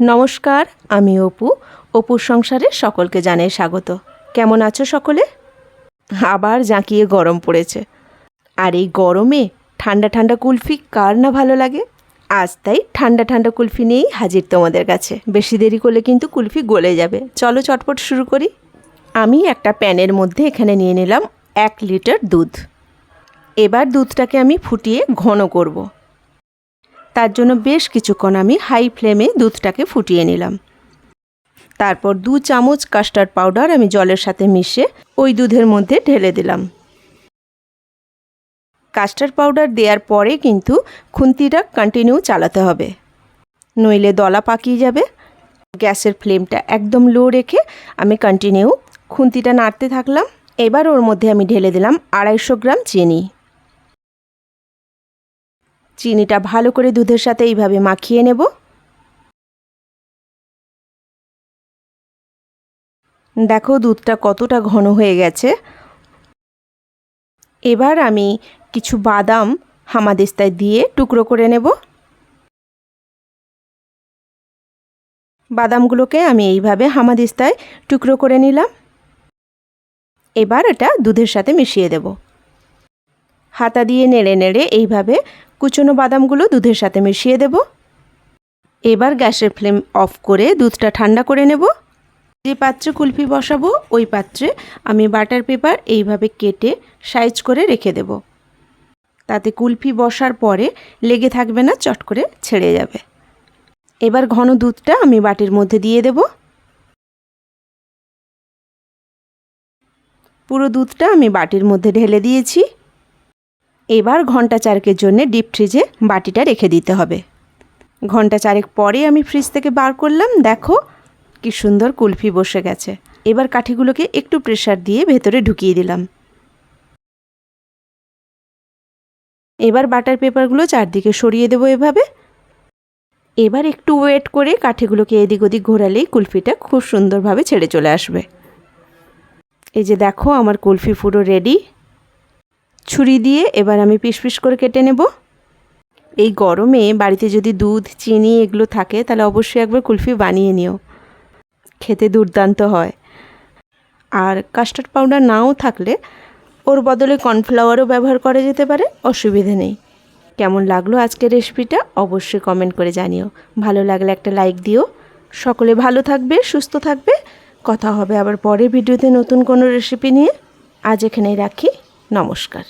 নমস্কার, আমি অপু। অপুর সংসারে সকলকে জানাই স্বাগত। কেমন আছো সকলে? আবার জাঁকিয়ে গরম পড়েছে। আর এই গরমে ঠান্ডা ঠান্ডা কুলফি কার না ভালো লাগে? আজ তাই ঠান্ডা ঠান্ডা কুলফি নিয়েই হাজির তোমাদের কাছে। বেশি দেরি করলে কিন্তু কুলফি গলে যাবে। চলো চটপট শুরু করি। আমি একটা প্যানের মধ্যে এখানে নিয়ে নিলাম এক লিটার দুধ। এবার দুধটাকে আমি ফুটিয়ে ঘন করব। তার জন্য বেশ কিছুক্ষণ আমি হাই ফ্লেমে দুধটাকে ফুটিয়ে নিলাম। তারপর দু চামচ কাস্টার্ড পাউডার আমি জলের সাথে মিশে ওই দুধের মধ্যে ঢেলে দিলাম। কাস্টার্ড পাউডার দেওয়ার পরে কিন্তু খুন্তিটা কন্টিনিউ চালাতে হবে। নইলে দলা পাকিয়ে যাবে। গ্যাসের ফ্লেমটা একদম লো রেখে আমি কন্টিনিউ খুন্তিটা নাড়তে থাকলাম। এবার ওর মধ্যে আমি ঢেলে দিলাম আড়াইশো গ্রাম চিনি। চিনিটা ভালো করে দুধের সাথে এইভাবে মাখিয়ে নেব। দেখো দুধটা কতটা ঘন হয়ে গেছে। এবার আমি কিছু বাদাম হামাদিস্তায় দিয়ে টুকরো করে নেব। বাদামগুলোকে আমি এইভাবে হামাদিস্তায় টুকরো করে নিলাম। এবার এটা দুধের সাথে মিশিয়ে দেব। হাতা দিয়ে নেড়ে নেড়ে এইভাবে কুচনো বাদামগুলো দুধের সাথে মিশিয়ে দেব। এবার গ্যাসের ফ্লেম অফ করে দুধটা ঠান্ডা করে নেব। যে পাত্রে কুলফি বসাবো, ওই পাত্রে আমি বাটার পেপার এইভাবে কেটে সাইজ করে রেখে দেব। তাতে কুলফি বসার পরে লেগে থাকবে না, চট করে ছেড়ে যাবে। এবার ঘন দুধটা আমি বাটির মধ্যে দিয়ে দেব। পুরো দুধটা আমি বাটির মধ্যে ঢেলে দিয়েছি। এবার ঘণ্টা চারেকের জন্য ডিপ ফ্রিজে বাটিটা রেখে দিতে হবে। ঘণ্টা চারেক পরে আমি ফ্রিজ থেকে বার করলাম, দেখো কি সুন্দর কুলফি বসে গেছে। এবার কাঠিগুলোকে একটু প্রেশার দিয়ে ভেতরে ঢুকিয়ে দিলাম। এবার বাটার পেপারগুলো চারদিকে সরিয়ে দেবো এভাবে। এবার একটু ওয়েট করে কাঠিগুলোকে এদিক ওদিক ঘোরালেই কুলফিটা খুব সুন্দরভাবে ছেড়ে চলে আসবে। এই যে দেখো আমার কুলফি পুরো রেডি। ছুরি দিয়ে এবার আমি পিস পিস করে কেটে নেব। এই গরমে বাড়িতে যদি দুধ, চিনি এগুলো থাকে, তাহলে অবশ্যই একবার কুলফি বানিয়ে নিও। খেতে দুর্দান্ত হয়। আর কাস্টার্ড পাউডার নাও থাকলে ওর বদলে কর্নফ্লাওয়ারও ব্যবহার করা যেতে পারে, অসুবিধে নেই। কেমন লাগল আজকের রেসিপিটা অবশ্যই কমেন্ট করে জানিও। ভালো লাগলে একটা লাইক দিও। সকলে ভালো থাকবে, সুস্থ থাকবে। কথা হবে আবার পরে ভিডিওতে নতুন কোনো রেসিপি নিয়ে। আজ এখানেই রাখি। নমস্কার।